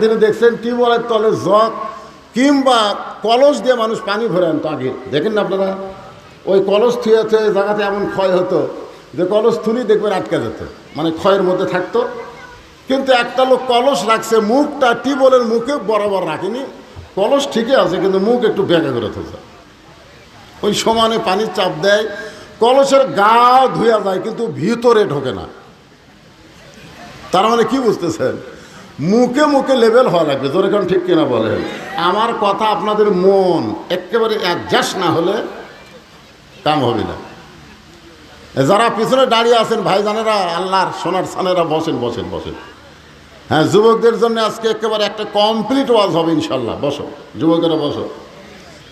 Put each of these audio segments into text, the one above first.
দিনে দেখছেন টিউবওয়েলের তলে জগ কিংবা কলস দিয়ে মানুষ পানি ভরে আনতো আগে দেখেন না আপনারা? ওই কলস থুয়ে থুয়ে জায়গাতে এমন ক্ষয় হতো যে কলস থুলি দেখবেন আটকে যেত মানে ক্ষয়ের মধ্যে থাকতো। কিন্তু একটা লোক কলস রাখছে, মুখটা টিউবওয়েলের মুখে বরাবর রাখেনি। কলস ঠিকই আছে, কিন্তু মুখ একটু বেঁকে করে থাকছে ওই সমানে পানির চাপ দেয়, কলসের গা ধুয়া যায়, কিন্তু ভিতরে ঢোকে না। তার মানে কি বুঝতেছেন? মুখে মুখে লেভেল হওয়া লাগবে। জোরে কারণ ঠিক কিনা বলেন? আমার কথা আপনাদের মন একেবারে অ্যাডজাস্ট না হলে কাম হবে না। যারা পিছনে দাঁড়িয়ে আছেন, ভাইজানেরা, আল্লাহর সোনার সানেরা, বসেন বসেন বসেন। হ্যাঁ যুবকদের জন্য আজকে একেবারে একটা কমপ্লিট ওয়াজ হবে ইনশাল্লাহ বসো, যুবকেরা বসো।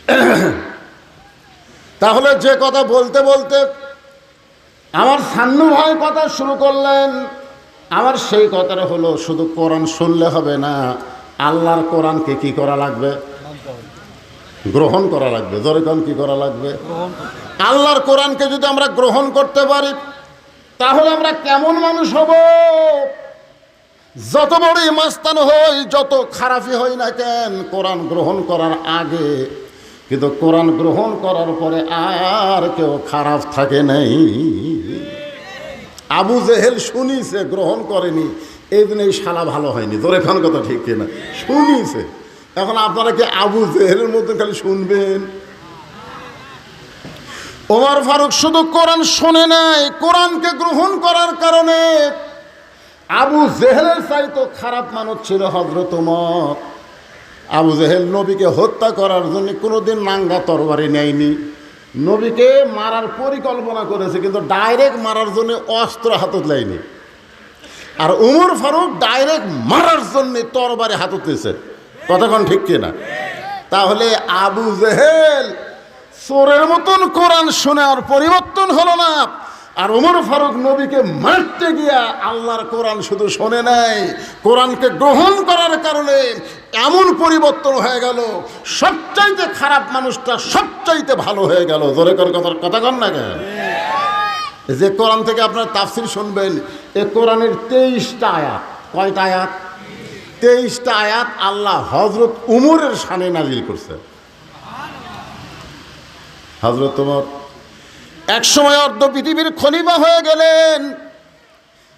তাহলে যে কথা বলতে বলতে আমার সান্নু ভাই কথা শুরু করলেন। আমার সেই কথাটা হলো, শুধু কোরআন শুনলে হবে না, আল্লাহর কোরআনকে কি করা লাগবে? গ্রহণ করা লাগবে। জোরে কোন, কি করা লাগবে? আল্লাহর কোরআনকে যদি আমরা গ্রহণ করতে পারি, তাহলে আমরা কেমন মানুষ হব? যত বড়ই মাস্তান হই, যত খারাপই হই না কেন, কোরআন গ্রহণ করার আগে, কিন্তু কোরআন গ্রহণ করার পরে আর কেউ খারাপ থাকে নাই। আবু জেহেল শুনিছে, গ্রহণ করেনি। এই দিন এই শালা ভালো হয়নি। তোর এখন কথা ঠিক কিনা? শুনিছে। এখন আপনারা কি আবু জেহেলের মধ্যে খালি শুনবেন? ওমর ফারুক শুধু কোরআন শোনে নাই, কোরআনকে গ্রহণ করার কারণে। আবু জেহেলের চাইতো খারাপ মানুষ ছিল হজরত আবু জেহেল নবীকে হত্যা করার জন্য কোনোদিন নাঙ্গা তরবারি নেয়নি। নবীকে মারার পরিকল্পনা করেছে, কিন্তু ডাইরেক্ট মারার জন্য অস্ত্র হাতত লাইনি। আর উমর ফারুক ডাইরেক্ট মারার জন্য তরবারে হাতত নিয়েছে কতক্ষণ ঠিক কিনা? তাহলে আবু জেহেল চোরের মতন কোরআন শুনে আর পরিবর্তন হলো না। আর ওমর ফারুক নবীকে মারতে গিয়া আল্লাহর কোরআন শুধু শোনে নাই, কোরআনকে গ্রহণ করার কারণে এমন পরিবর্তন হয়ে গেল, সবচাইতে খারাপ মানুষটা সবচাইতে ভালো হয়ে গেল। জোরে কর কথার কথা কন না কেন? যে কোরআন থেকে আপনার তাফসির শুনবেন, এ কোরআনের তেইশটা আয়াত। কয়টা আয়াত? তেইশটা আয়াত আল্লাহ হজরত উমরের সানে নাজিল করছে। হজরত তোমার এক সময় অর্ধ পৃথিবীর খলিফা হয়ে গেলেন।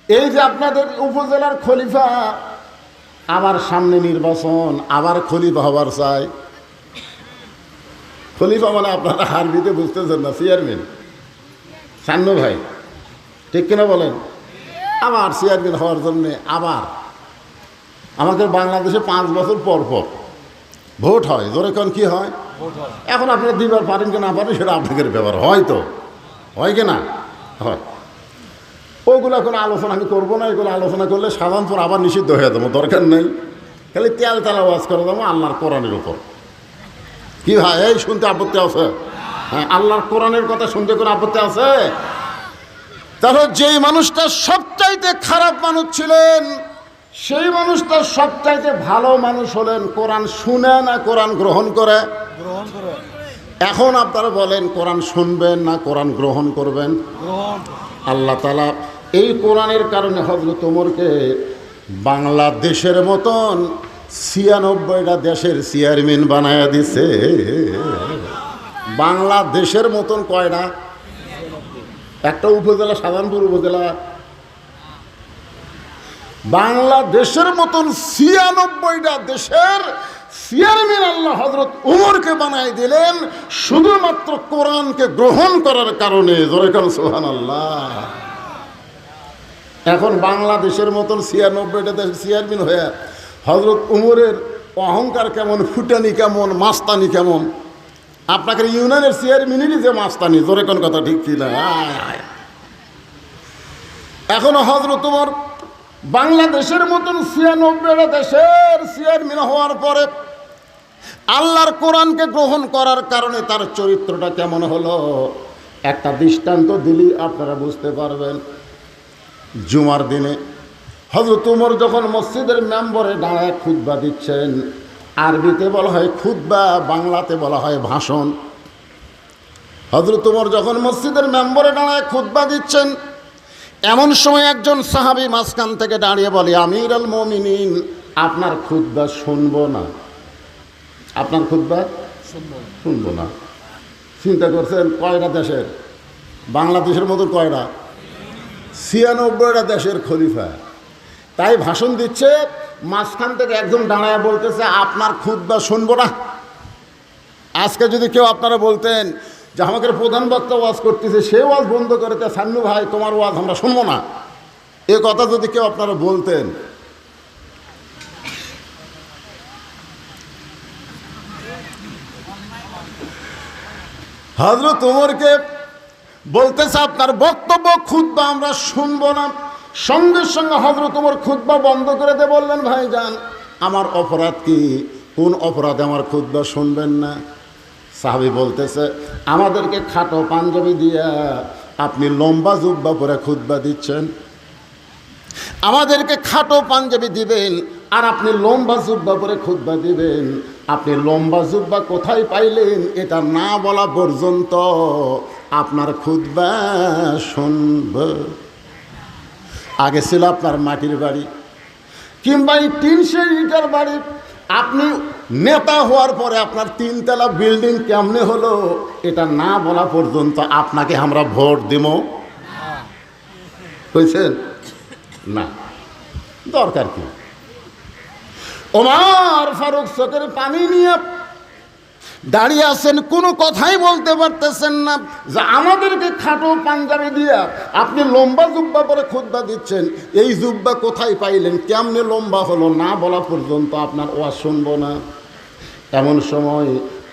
এই যে আপনাদের উপজেলার খলিফা আবার সামনে নির্বাচন আবার খলিফা হবার চাই। খলিফা মানে আপনারা হারবিতে বুঝতেছেন না চেয়ারম্যান। সান্নু ভাই ঠিক কিনা বলেন? আবার চেয়ারম্যান হওয়ার জন্যে আবার। আমাদের বাংলাদেশে পাঁচ বছর পর পর ভোট হয়। জোরে কোন কি হয়? এখন আপনারা দিবার পারেন কি না পারেন সেটা আপনাদের ব্যাপার। হয় তো? হয় কি না? হয়। ওইগুলো কোনো আলোচনা আমি করব না এগুলো আলোচনা করলে সাধারণত আবার নিষিদ্ধ হয়ে যাব দরকার নেই। খালি তেল তেল আওয়াজ করে দেবো আল্লাহর কোরআনের উপর। কি ভাই এই শুনতে আপত্তি আছে? হ্যাঁ আল্লাহর কোরআনের কথা শুনতে কোনো আপত্তি আছে? তাহলে যেই মানুষটা সবচাইতে খারাপ মানুষ ছিলেন সেই মানুষটা সবচাইতে ভালো মানুষ হলেন কোরআন শুনে না কোরআন গ্রহণ করে? গ্রহণ করে। এখন আপনারা বলেন কোরআন শুনবেন না কোরআন গ্রহণ করবেন? আল্লাহ তালা এই কোরআনের কারণে হজরত ওমরকে বাংলাদেশের মতন ছিয়ানব্বইটা দেশের চেয়ারম্যান বানায়া দিছে। বাংলাদেশের মতন কয়টা? একটা উপজেলা সাধারণপুর উপজেলা। বাংলাদেশের মতন ছিয়ানব্বইটা দেশের চেয়ারম্যান আল্লাহ হজরত উমরকে বানাই দিলেন, শুধুমাত্র কোরআনকে গ্রহণ করার কারণে। জোরেকান সোহান আল্লাহ এখন বাংলাদেশের মতন ছিয়ানব্বইটা দেশ চেয়ারম্যান হয়ে হজরত উমরের অহংকার কেমন, ফুটানি কেমন, মাস্তানি কেমন? আপনাকে ইউনিয়নের চেয়ারম্যানেরই যে মাস্তানি, জোরে কোন কথা ঠিক কি না। এখনও হজরত তোমার বাংলাদেশের মতন ছিয়ানব্বইটা দেশের চেয়ারম্যান হওয়ার পরে আল্লাহর কোরআনকে গ্রহণ করার কারণে তার চরিত্রটা কেমন হলো? একটা দৃষ্টান্ত দিলেই আপনারা বুঝতে পারবেন। জুমার দিনে। হজরত উমর যখন মসজিদের মেম্বরে দাঁড়ায় খুদ্া দিচ্ছেন, আরবিতে বলা হয় খুদ্া বাংলাতে বলা হয় ভাষণ। হজরত উমর যখন মসজিদের মেম্বরে দাঁড়ায় খুদ্া দিচ্ছেন, এমন সময় একজন সাহাবি মাঝখান থেকে দাঁড়িয়ে বলে আমির আল মমিনিন, আপনার খুদ্া শুনব না। আপনার খুদ্া শুনব না। চিন্তা করছেন কয়টা দেশের? বাংলাদেশের মতো কয়টা ছিয়ানব্বইটা দেশের খলিফা। তাই ভাষণ দিচ্ছে, মাঝখান থেকে একজন দাঁড়ায় বলতেছে, আপনার খুদ্া শুনব না। আজকে যদি কেউ আপনারা বলতেন যে আমাদের প্রধান বক্তা ওয়াজ করতেছে, সে ওয়াজ বন্ধ করে তা সান্নু ভাই, তোমার ওয়াজ আমরা শুনব না। এ কথা যদি কেউ আপনারা বলতেন। হজরত উমরকে বলতেছে আপনার বক্তব্য খুদ্া আমরা শুনব না। সঙ্গে সঙ্গে হজরত উমর খুদ্া বন্ধ করে দে বললেন ভাইজান আমার অপরাধ কি? কোন অপরাধে আমার খুদ্া শুনবেন না? সাহাবি বলতেছে, আমাদেরকে খাটো পাঞ্জাবি দিয়া আপনি লম্বা জুব্বা পরে খুদ্া দিচ্ছেন। আমাদেরকে খাটো পাঞ্জাবি দিবেন আর আপনি লম্বা জুব্বা পরে খুদ্া দিবেন। আপনি লম্বা জুব্বা কোথায় পাইলেন, এটা না বলা পর্যন্ত আপনার খুদ্া শুনব। আগে ছিল আপনার মাটির বাড়ি, কিংবা এই টিনশে ইটার বাড়ি। আপনি নেতা হওয়ার পরে আপনার তিনতলা বিল্ডিং কেমনে হলো, এটা না বলা পর্যন্ত আপনাকে আমরা ভোট দিব। হয়েছেন না। দরকার কি? ওমার ফারুক চোখের পানি নিয়ে দাঁড়িয়ে আছেন, কোনো কথাই বলতে পারতেছেন না। যে আমাদেরকে খাটো পাঞ্জাবি দিয়া আপনি লম্বা জুব্বা পরে খুদ্া দিচ্ছেন, এই জুব্বা কোথায় পাইলেন? কেমনে লম্বা হলো না বলা পর্যন্ত আপনার ওয়াজ শুনব না। এমন সময়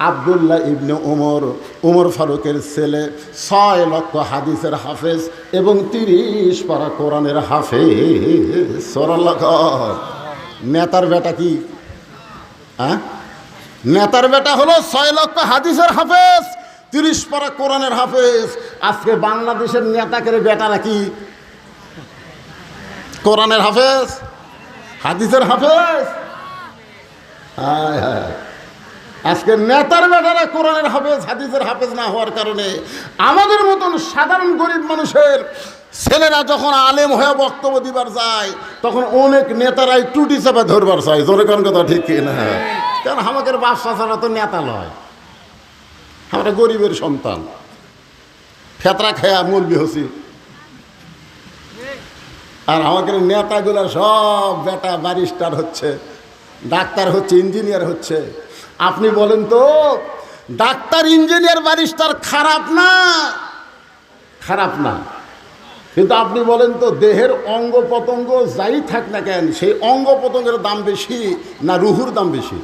আবদুল্লাহ ইবনে ওমর ওমর ফারুকের ছেলে, ছয় লক্ষ হাদিসের হাফেজ এবং তিরিশ পারা কোরআনের হাফেজ। সরাল্লাহ নেতার বেটা কি? হ্যাঁ? নেতার বেটা হলো ছয় লক্ষ হাদিসের হাফেজ, তিরিশ পারা কোরআনের হাফেজ। আজকে বাংলাদেশের নেতাকে বেটা নাকি কোরআনের হাফেজ, হাদিসের হাফেজ? হায় হায়। আজকে নেতার বেটারা কোরআনের হাফেজ, হাদিসের হাফেজ না হওয়ার কারণে আমাদের মতন সাধারণ গরিব মানুষের ছেলেরা যখন আলেম হয়ে বক্তব্য দিবার যায়, তখন অনেক নেতারাই টুটি চাপা ধরবার চায়। জোরে কথা ঠিক না কারণ আমাদের বাদশা ছাড়া তো নেতা নয় আমরা গরিবের সন্তান। ফেতরা খেয়া মুরবি হসি। আর আমাদের নেতাগুলো সব বেটা ব্যারিস্টার হচ্ছে, ডাক্তার হচ্ছে, ইঞ্জিনিয়ার হচ্ছে। আপনি বলেন তো, ডাক্তার, ইঞ্জিনিয়ার, ব্যারিস্টার খারাপ না? খারাপ না। কিন্তু আপনি বলেন তো, দেহের অঙ্গ প্রত্যঙ্গ যাই থাক না কেন, সেই অঙ্গ প্রত্যঙ্গের দাম বেশি না রুহুর দাম বেশি।